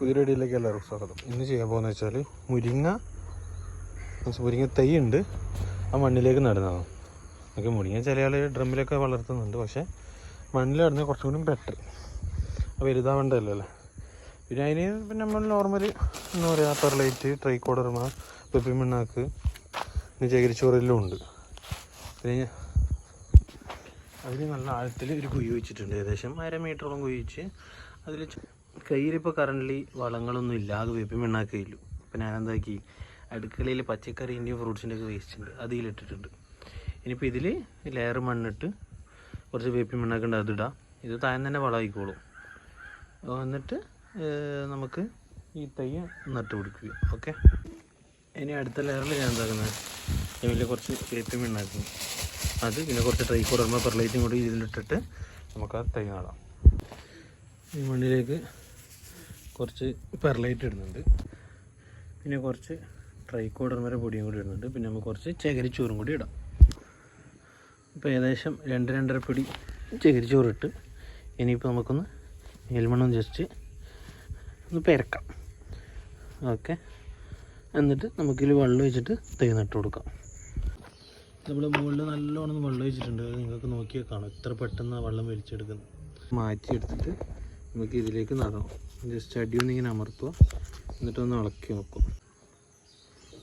പുതിയ വീഡിയോയിലേക്ക് എല്ലാവർക്കും സ്വാഗതം. ഇന്ന് ചെയ്യാൻ പോകുന്ന വെച്ചാൽ മുരിങ്ങ മുരിങ്ങ തൈ ഉണ്ട് ആ മണ്ണിലേക്ക് നടുന്നതാണ്. നമുക്ക് മുരിങ്ങ ചില ആൾ ഡ്രമ്മിലൊക്കെ വളർത്തുന്നുണ്ട് പക്ഷേ മണ്ണിൽ നടുന്നത് കുറച്ചും കൂടി ബെറ്റർ വലുതാവേണ്ടതല്ലോ അല്ലേ? പിന്നെ അതിന് പിന്നെ നമ്മൾ നോർമൽ എന്താ പറയുക പെർലൈറ്റ് ട്രൈക്കോഡർമ പെപ്പി മിണ്ണാക്ക് പിന്നെ ചകിരിച്ചോറെല്ലാം ഉണ്ട്. പിന്നെ അതിന് നല്ല ആഴത്തിൽ ഒരു കുഴി വെച്ചിട്ടുണ്ട്. ഏകദേശം അര മീറ്ററോളം കുഴി വെച്ച് അതിൽ കയ്യിലിപ്പോൾ കറന്റ് വളങ്ങളൊന്നും ഇല്ല ആകെ വേപ്പിൻ മണ്ണാക്കയില്ലു അപ്പോൾ ഞാൻ എന്താക്കി അടുക്കളയിൽ പച്ചക്കറീന്റെയും ഫ്രൂട്ട്സിന്റെ ഒക്കെ വേസ്റ്റ് ഉണ്ട് അതിലിട്ടിട്ടുണ്ട് ഇനിയിപ്പോൾ ഇതിൽ ലെയർ മണ്ണിട്ട് കുറച്ച് വേപ്പിൻ ഉണ്ട് അതിടാം ഇത് താൻ തന്നെ വളമായിക്കോളും. എന്നിട്ട് നമുക്ക് ഈ തൈ നട്ട് പിടിക്കുക. ഓക്കെ? ഇനി അടുത്ത ലെയറിൽ ഞാൻ എന്താക്കുന്നത് ഇതിൽ കുറച്ച് വേപ്പിൻ മണ്ണാക്കും. അത് പിന്നെ കുറച്ച് ട്രൈക്കോഡർമ പെർലൈറ്റും കൂടി ഇതിലിട്ടിട്ട് നമുക്ക് ആ തൈ നടാം. ഈ മണ്ണിലേക്ക് കുറച്ച് പെർലൈറ്റ് ഇടുന്നുണ്ട്. പിന്നെ കുറച്ച് ട്രൈക്കോഡർമര പൊടിയും കൂടി ഇടുന്നുണ്ട്. പിന്നെ നമുക്ക് കുറച്ച് ചകിരിച്ചോറും കൂടി ഇടാം. ഇപ്പോൾ ഏകദേശം രണ്ട് രണ്ടര പിടി ചകിരിച്ചോറ് ഇട്ട് ഇനിയിപ്പോൾ നമുക്കൊന്ന് എൽമണ്ണം ജസ്റ്റ് ഒന്ന് പെരക്കാം. ഓക്കെ. എന്നിട്ട് നമുക്കിതിൽ വെള്ളം വെച്ചിട്ട് തൈ നട്ട് കൊടുക്കാം. നമ്മൾ മുകളിൽ നല്ലോണം വെള്ളം വെച്ചിട്ടുണ്ട് നിങ്ങൾക്ക് നോക്കിയാൽ കാണാം. എത്ര പെട്ടെന്ന് വെള്ളം വലിച്ചെടുക്കുന്നത്. മാറ്റി എടുത്തിട്ട് നമുക്ക് ഇതിലേക്ക് നടണം ജസ്റ്റ് അടിയൊന്ന് ഇങ്ങനെ അമർത്തുക. എന്നിട്ടൊന്ന് ഇളക്കി നോക്കും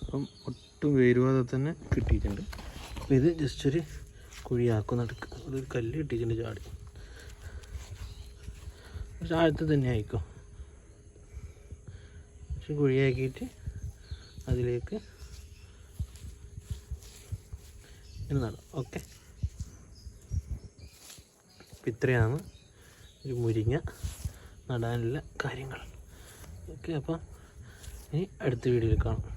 അപ്പം ഒട്ടും വേരുവാതെ തന്നെ കിട്ടിയിട്ടുണ്ട്. അപ്പം ഇത് ജസ്റ്റ് ഒരു കുഴിയാക്കും നടക്ക്. ഒരു കല്ല് കിട്ടിയിട്ടുണ്ട് ചാടി. ചാഴത്ത് തന്നെ ആയിക്കോ. പക്ഷെ കുഴിയാക്കിയിട്ട് അതിലേക്ക് നടാം. ഓക്കെ ഇത്രയാണ് ഒരു മുരിങ്ങ. നടാനുള്ള കാര്യങ്ങൾ. ഓക്കെ അപ്പം ഇനി അടുത്ത വീഡിയോയിൽ കാണാം.